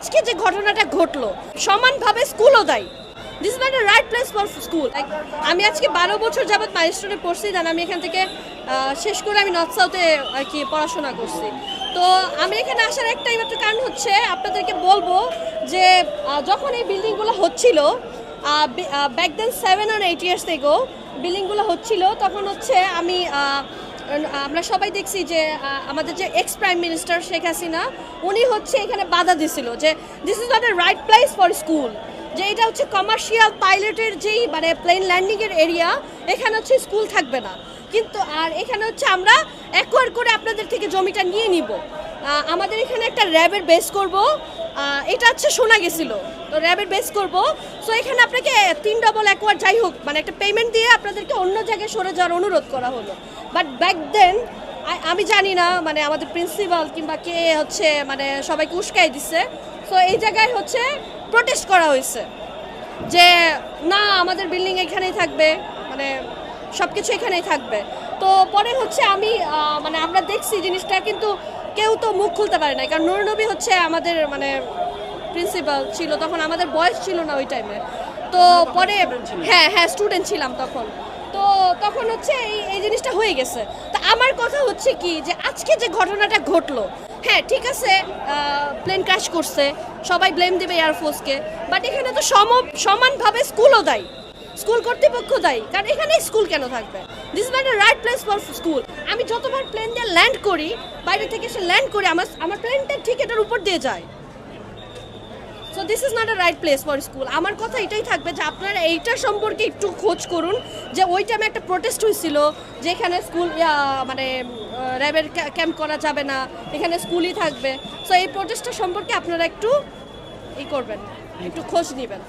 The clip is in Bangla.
আজকে যে ঘটনাটা ঘটলো, সমানভাবে স্কুলও দেয়। This is not right place for school আমি আজকে বারো বছর যাবৎ মাইলস্টোনে পড়ছি দেন আমি এখান থেকে শেষ করে আমি নর্থ সাউথে আর কি পড়াশোনা করছি। তো আমি এখানে আসার একটাই মাত্র কারণ হচ্ছে, আপনাদেরকে বলব যে যখন এই বিল্ডিংগুলো হচ্ছিল ব্যাক দেন সেভেন আর এইট ইয়ার্স এগো বিল্ডিংগুলো হচ্ছিল, তখন হচ্ছে আমি আমরা সবাই দেখছি যে আমাদের যে ex prime minister Sheikh Hasina, উনি হচ্ছে এখানে বাধা দিছিল যে this is not a right place for school যে এটা হচ্ছে কমার্শিয়াল পাইলটের যেই মানে প্লেন ল্যান্ডিংয়ের এরিয়া এখানে হচ্ছে স্কুল থাকবে না। কিন্তু, আর এখানে হচ্ছে আমরা একবার করে আপনাদের থেকে জমিটা নিয়ে নিব। আমাদের এখানে একটা র্যাবের বেস করব। এটা হচ্ছে শোনা গেছিল। তো র্যাবের বেস করব। সো এখানে আপনাকে তিন ডবল একোয়ার যাই হোক মানে একটা পেমেন্ট দিয়ে আপনাদেরকে অন্য জায়গায় সরে যাওয়ার অনুরোধ করা হলো। বাট ব্যাক দেন আমি জানি না মানে আমাদের প্রিন্সিপাল কিংবা কে হচ্ছে মানে সবাইকে উস্কাই দিচ্ছে সো এই জায়গায় হচ্ছে প্রোটেস্ট করা হয়েছে। যে না, আমাদের বিল্ডিং এখানেই থাকবে মানে সব কিছু এখানেই থাকবে। তো পরে হচ্ছে আমি মানে আমরা দেখছি জিনিসটা, কিন্তু কেউ তো মুখ খুলতে পারে না কারণ নুরনবী হচ্ছে আমাদের মানে প্রিন্সিপাল ছিল তখন আমাদের বয়স ছিল না ওই টাইমে তো পরে হ্যাঁ হ্যাঁ স্টুডেন্ট ছিলাম তখন। তো তখন হচ্ছে এই এই জিনিসটা হয়ে গেছে। তা আমার কথা হচ্ছে কি যে আজকে যে ঘটনাটা ঘটলো হ্যাঁ ঠিক আছে প্লেন ক্র্যাশ করছে সবাই ব্লেম দেবে এয়ারফোর্সকে বাট এখানে তো সম সমানভাবে স্কুলও দায়ী। স্কুল কর্তৃপক্ষ দায়ী। কারণ এখানে স্কুল কেন থাকবে? This is not a right place for school আমি যতবার প্লেন দিয়ে ল্যান্ড করি, বাইরে থেকে এসে ল্যান্ড করি, আমার আমার প্লেনটা ঠিক এটার উপর দিয়ে যায়। So this is not a right place for school আমার কথা এটাই থাকবে যে আপনারা এইটা সম্পর্কে একটু খোঁজ করুন যে ওই টাইমে একটা প্রোটেস্ট হয়েছিল যে এখানে স্কুল মানে র্যাবের ক্যাম্প করা যাবে না, এখানে স্কুলই থাকবে। সো এই প্রোটেস্টটা সম্পর্কে আপনারা একটু ই করবেন, একটু খোঁজ নেবেন।